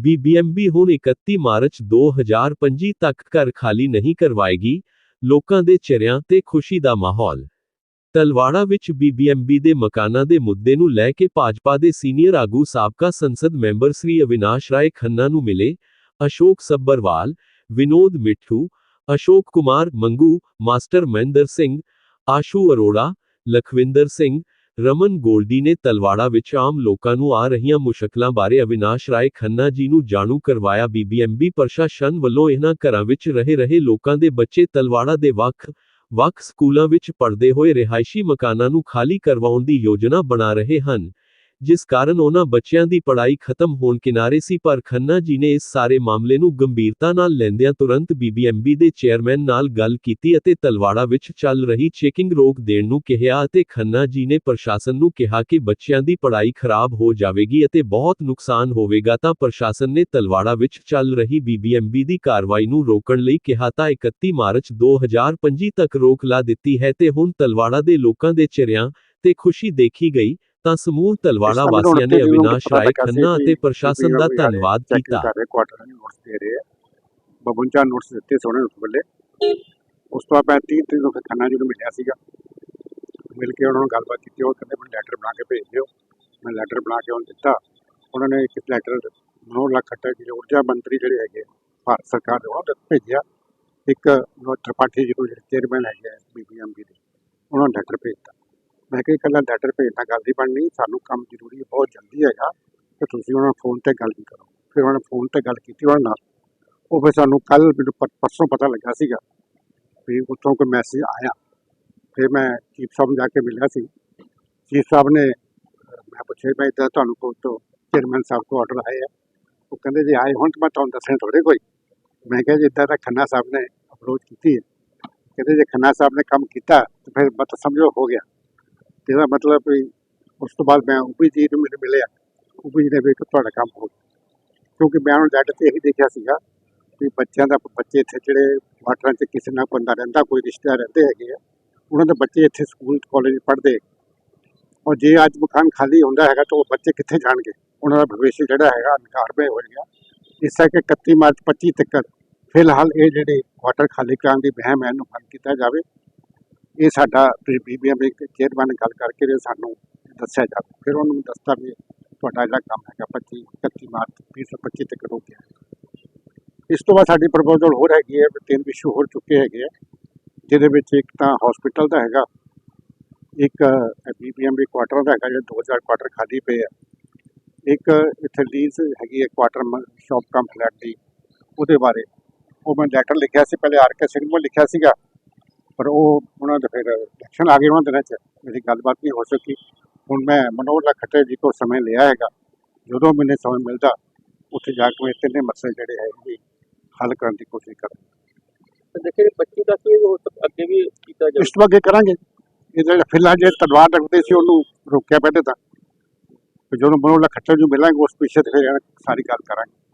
BBMB ਹੁਣ 31 March 2025 ਤੱਕ ਘਰ ਖਾਲੀ ਨਹੀਂ ਕਰਵਾਏਗੀ, ਲੋਕਾਂ ਦੇ ਚਿਹਰਿਆਂ ਤੇ ਖੁਸ਼ੀ ਦਾ ਮਾਹੌਲ। ਤਲਵਾੜਾ ਵਿੱਚ ਬੀਬੀਐਮਬੀ ਦੇ ਮਕਾਨਾਂ ਦੇ ਮੁੱਦੇ ਨੂੰ ਲੈ ਕੇ ਭਾਜਪਾ ਦੇ ਸੀਨੀਅਰ ਆਗੂ ਸਾਬਕਾ ਸੰਸਦ ਮੈਂਬਰ ਸ੍ਰੀ ਅਵਿਨਾਸ਼ ਰਾਏ ਖੰਨਾ ਨੂੰ ਮਿਲੇ ਅਸ਼ੋਕ ਸੱਬਰਵਾਲ ਵਿਨੋਦ ਮਿੱਠੂ, ਅਸ਼ੋਕ ਕੁਮਾਰ ਮੰਗੂ ਮਾਸਟਰ ਮਹਿੰਦਰ ਸਿੰਘ, ਆਸ਼ੂ ਅਰੋੜਾ, ਲਖਵਿੰਦਰ ਸਿੰਘ ਰਮਨ ਗੋਲਡੀ ਨੇ ਤਲਵਾੜਾ ਵਿੱਚ ਆਮ ਲੋਕਾਂ ਨੂੰ ਆ ਰਹੀਆਂ ਮੁਸ਼ਕਲਾਂ ਬਾਰੇ ਅਵਿਨਾਸ਼ ਰਾਏ ਖੰਨਾ ਜੀ ਨੂੰ ਜਾਣੂ ਕਰਵਾਇਆ ਬੀਬੀਐਮਬੀ ਪ੍ਰਸ਼ਾਸਨ ਵੱਲੋਂ ਇਹਨਾਂ ਘਰਾਂ ਵਿੱਚ ਰਹੇ ਰਹੇ ਲੋਕਾਂ ਦੇ ਬੱਚੇ ਤਲਵਾੜਾ ਦੇ ਵੱਖ ਵੱਖ ਸਕੂਲਾਂ ਵਿੱਚ ਪੜ੍ਹਦੇ ਹੋਏ ਰਿਹਾਇਸ਼ੀ ਮਕਾਨਾਂ ਨੂੰ ਖਾਲੀ ਕਰਵਾਉਣ ਦੀ ਯੋਜਨਾ ਬਣਾ ਰਹੇ ਹਨ। ਜਿਸ ਕਾਰਨ ਉਹਨਾਂ ਬੱਚਿਆਂ ਦੀ ਪੜ੍ਹਾਈ ਖਤਮ ਹੋਣ ਕਿਨਾਰੇ ਸੀ, ਪਰ ਖੰਨਾ ਜੀ ਨੇ ਇਸ ਸਾਰੇ ਮਾਮਲੇ ਨੂੰ ਗੰਭੀਰਤਾ ਨਾਲ ਲੈਂਦਿਆਂ ਤੁਰੰਤ ਬੀਬੀਐਮਬੀ ਦੇ ਚੇਅਰਮੈਨ ਨਾਲ ਗੱਲ ਕੀਤੀ ਅਤੇ ਤਲਵਾੜਾ ਵਿੱਚ ਚੱਲ ਰਹੀ ਚੈਕਿੰਗ ਰੋਕ ਦੇਣ ਨੂੰ ਕਿਹਾ ਅਤੇ ਖੰਨਾ ਜੀ ਨੇ ਪ੍ਰਸ਼ਾਸਨ ਨੂੰ ਕਿਹਾ ਕਿ ਬੱਚਿਆਂ ਦੀ ਪੜ੍ਹਾਈ ਖਰਾਬ ਹੋ ਜਾਵੇਗੀ ਅਤੇ ਬਹੁਤ ਨੁਕਸਾਨ ਹੋਵੇਗਾ ਤਾਂ ਪ੍ਰਸ਼ਾਸਨ ਨੇ ਤਲਵਾੜਾ ਵਿੱਚ ਚੱਲ ਰਹੀ ਬੀਬੀਐਮਬੀ ਦੀ ਕਾਰਵਾਈ ਨੂੰ ਰੋਕਣ ਲਈ ਕਿਹਾ ਤਾਂ 31 ਮਾਰਚ 2025 ਤੱਕ ਰੋਕ ਲਾ ਦਿੱਤੀ ਹੈ ਤੇ ਹੁਣ ਤਲਵਾੜਾ ਦੇ ਲੋਕਾਂ ਦੇ ਚਿਹਰਿਆਂ ਤੇ ਖੁਸ਼ੀ ਦੇਖੀ ਗਈ ਤਾਂ ਸਮੂਹ ਤਲਵਾੜਾ ਵਾਸੀਆਂ ਨੇ ਅਵਿਨਾਸ਼ ਰਾਏ ਖੰਨਾ ਅਤੇ ਪ੍ਰਸ਼ਾਸਨ ਦਾ ਧੰਨਵਾਦ ਕੀਤਾ। ਕਰ ਰਹੇ ਕੁਆਟਰ ਨੂੰ ਨੋਟਿਸ ਦੇ ਰਹੇ ਆ। 52 ਨੋਟਿਸ ਦਿੱਤੇ ਸੋਹਣੇ ਉਸ ਵੇਲੇ। ਉਸ ਤੋਂ ਬਾਅਦ 30 ਤਰੀਕ ਨੂੰ ਖੰਨਾ ਜੀ ਨੂੰ ਮਿਲਿਆ ਸੀਗਾ ਮਿਲ ਕੇ ਉਹਨਾਂ ਨੂੰ ਗੱਲਬਾਤ ਕੀਤੀ ਉਹ ਕਹਿੰਦੇ ਮੈਨੂੰ ਲੈਟਰ ਬਣਾ ਕੇ ਭੇਜ ਦਿਓ। ਮੈਂ ਲੈਟਰ ਬਣਾ ਕੇ ਉਹਨੂੰ ਦਿੱਤਾ। ਉਹਨਾਂ ਨੇ ਇੱਕ ਲੈਟਰ 9 ਲੱਖ ਖੱਟਾ ਜਿਹੜੇ ਊਰਜਾ ਮੰਤਰੀ ਜਿਹੜੇ ਹੈਗੇ ਭਾਰਤ ਸਰਕਾਰ ਦੇ ਉਹਨਾਂ ਨੂੰ ਭੇਜਿਆ। ਇੱਕ ਉਹ ਤ੍ਰਿਪਾਠੀ ਜੀ ਨੂੰ ਜਿਹੜੇ ਚੇਅਰਮੈਨ ਹੈਗੇ ਬੀਬੀਐਮਬੀ ਦੇ ਉਹਨਾਂ ਨੂੰ ਲੈਟਰ ਭੇਜਤਾ ਮੈਂ ਕਿਹਾ ਇਕੱਲਾ ਲੈਟਰ ਭੇਜਣਾ ਗੱਲ ਨਹੀਂ ਬਣਨੀ, ਸਾਨੂੰ ਕੰਮ ਜ਼ਰੂਰੀ ਹੈ, ਬਹੁਤ ਜਲਦੀ ਹੈਗਾ, ਤੇ ਤੁਸੀਂ ਉਹਨਾਂ ਨਾਲ ਫੋਨ ਤੇ ਗੱਲ ਵੀ ਕਰੋ। ਫਿਰ ਉਹਨਾਂ ਨੇ ਫੋਨ ਤੇ ਗੱਲ ਕੀਤੀ, ਉਹਨਾਂ ਨਾਲ। ਉਹ ਫਿਰ ਸਾਨੂੰ ਕੱਲ ਮੈਨੂੰ ਪਰਸੋਂ ਪਤਾ ਲੱਗਾ ਸੀਗਾ ਵੀ ਉੱਥੋਂ ਕੋਈ ਮੈਸੇਜ ਆਇਆ। ਫਿਰ ਮੈਂ ਚੀਫ ਸਾਹਿਬ ਨੂੰ ਜਾ ਕੇ ਮਿਲਿਆ ਸੀ। ਚੀਫ ਸਾਹਿਬ ਨੇ, ਮੈਂ ਪੁੱਛਿਆ, ਮੈਂ ਇੱਦਾਂ ਤੁਹਾਨੂੰ ਕੋਲ ਤੋਂ ਚੇਅਰਮੈਨ ਸਾਹਿਬ ਤੋਂ ਆਰਡਰ ਆਏ ਆ। ਉਹ ਕਹਿੰਦੇ ਜੇ ਆਏ ਹੁਣ ਤਾਂ ਮੈਂ ਤੁਹਾਨੂੰ ਦੱਸਣੇ ਥੋੜੇ ਕੋਈ। ਮੈਂ ਕਿਹਾ ਜੀ ਇੱਦਾਂ ਤਾਂ ਖੰਨਾ ਸਾਹਿਬ ਨੇ ਅਪਰੋਚ ਕੀਤੀ ਹੈ। ਕਹਿੰਦੇ ਜੇ ਖੰਨਾ ਸਾਹਿਬ ਨੇ ਕੰਮ ਕੀਤਾ, ਤਾਂ ਫਿਰ ਮਤ ਸਮਝੋ ਹੋ ਗਿਆ। ਇਹਦਾ ਮਤਲਬ ਵੀ ਉਸ ਤੋਂ ਬਾਅਦ ਮੈਂ ਉਪੀ ਜੀ ਨੂੰ ਮੈਨੂੰ ਮਿਲਿਆ। ਉਪੀ ਜੀ ਨੇ ਵੀ ਤੁਹਾਡਾ ਕੰਮ ਹੋ ਗਿਆ। ਕਿਉਂਕਿ ਮੈਂ ਉਹਨਾਂ ਜੱਟ ਤੇ ਇਹੀ ਦੇਖਿਆ ਸੀਗਾ ਵੀ ਬੱਚਿਆਂ ਦਾ, ਬੱਚੇ ਇੱਥੇ ਜਿਹੜੇ ਕੁਆਟਰਾਂ 'ਚ ਕਿਸੇ ਨਾਲ ਬੰਦਾ ਰਹਿੰਦਾ, ਕੋਈ ਰਿਸ਼ਤੇਦਾਰ ਰਹਿੰਦੇ ਹੈਗੇ ਆ, ਉਹਨਾਂ ਦੇ ਬੱਚੇ ਇੱਥੇ ਸਕੂਲ ਕਾਲਜ ਪੜ੍ਹਦੇ ਔਰ ਜੇ ਅੱਜ ਮਕਾਨ ਖਾਲੀ ਹੁੰਦਾ ਹੈਗਾ ਤਾਂ ਉਹ ਬੱਚੇ ਕਿੱਥੇ ਜਾਣਗੇ? ਉਹਨਾਂ ਦਾ ਭਵਿੱਖ ਜਿਹੜਾ ਹੈਗਾ ਅੰਧਕਾਰ ਹੋ ਗਿਆ ਇਸ ਕਰਕੇ 31 ਮਾਰਚ 25 ਤੱਕ ਫਿਲਹਾਲ ਇਹ ਜਿਹੜੇ ਕੁਆਟਰ ਖਾਲੀ ਕਰਾਉਣ ਦੀ ਵਹਿਮ ਹੈ, ਇਹਨੂੰ ਬੰਦ ਕੀਤਾ ਜਾਵੇ। ਇਹ ਸਾਡਾ ਬੀਬੀਐਮ ਦੇ ਚੇਅਰਮੈਨ ਨਾਲ ਗੱਲ ਕਰਕੇ ਤੇ ਸਾਨੂੰ ਦੱਸਿਆ ਜਾਵੇ। ਫਿਰ ਉਹਨੂੰ ਦੱਸਤਾ ਵੀ ਤੁਹਾਡਾ ਜਿਹੜਾ ਕੰਮ ਹੈਗਾ 25 31 ਮਾਰਚ 2025 ਤੱਕ ਰੋਕਿਆ ਇਸ ਤੋਂ ਬਾਅਦ ਸਾਡੀ ਪ੍ਰਪੋਜ਼ਲ ਹੋਰ ਹੈਗੀ ਹੈ, ਵੀ ਤਿੰਨ ਇਸ਼ੂ ਹੋਰ ਚੁੱਕੇ ਹੈਗੇ ਆ, ਜਿਹਦੇ ਵਿੱਚ ਇੱਕ ਤਾਂ ਹਸਪੀਟਲ ਦਾ ਹੈਗਾ, ਇੱਕ ਬੀਬੀਐਮ ਦੇ ਕੁਆਟਰ ਦਾ ਹੈਗਾ, ਜਿਹੜਾ 2000 ਕੁਆਟਰ ਖਾਲੀ ਪਏ ਆ। ਇੱਕ ਇੱਥੇ ਲੀਜ਼ ਹੈਗੀ ਹੈ ਕੁਆਟਰ ਸ਼ਾਪ ਕਮ ਫਲੈਟ ਦੀ, ਉਹਦੇ ਬਾਰੇ। ਉਹ ਮੈਂ ਲੈਟਰ ਲਿਖਿਆ ਸੀ, ਪਹਿਲੇ ਆਰ ਕੇ ਸਿੰਘ ਨੂੰ ਲਿਖਿਆ ਸੀਗਾ। ਪਰ ਉਹ ਉਹਨਾਂ ਦੇ ਫਿਰ ਇਲੈਕਸ਼ਨ ਆ ਗਏ ਉਹਨਾਂ ਦਿਨਾਂ 'ਚ ਮੇਰੀ ਗੱਲਬਾਤ ਨਹੀਂ ਹੋ ਸਕੀ। ਹੁਣ ਮੈਂ ਮਨੋਹਰ ਖੱਟਰ ਜੀ ਕੋਲ ਸਮੇਂ ਲਿਆ ਹੈਗਾ। ਜਦੋਂ ਮੈਨੂੰ ਸਮੇਂ ਮਿਲਦਾ ਉੱਥੇ ਜਾ ਕੇ ਮੈਂ ਤਿੰਨੇ ਮਸਲੇ ਜਿਹੜੇ ਹੈ ਵੀ ਹੱਲ ਕਰਨ ਦੀ ਕੋਸ਼ਿਸ਼ ਕਰਾਂ ਤੇ ਦੇਖੇ ਬੱਚੀ ਦਾ ਕੀ ਉਹ ਤਾਂ ਅੱਗੇ ਵੀ ਕੀਤਾ ਜਾਵੇ ਇਸ ਤੋਂ ਅੱਗੇ ਕਰਾਂਗੇ। ਇਹ ਜਿਹੜਾ ਫਿਲਹਾਲ ਜੇ ਤਲਵਾਰ ਰੱਖਦੇ ਸੀ ਉਹਨੂੰ ਰੋਕਿਆ ਪਹਿਲੇ ਤਾਂ। ਤੇ ਜਦੋਂ ਮਨੋਹਰ ਖੱਟਰ ਜੀ ਮਿਲਾਂਗੇ ਉਸ ਪਿੱਛੇ ਤੇ ਫਿਰ ਸਾਰੀ ਗੱਲ ਕਰਾਂਗੇ।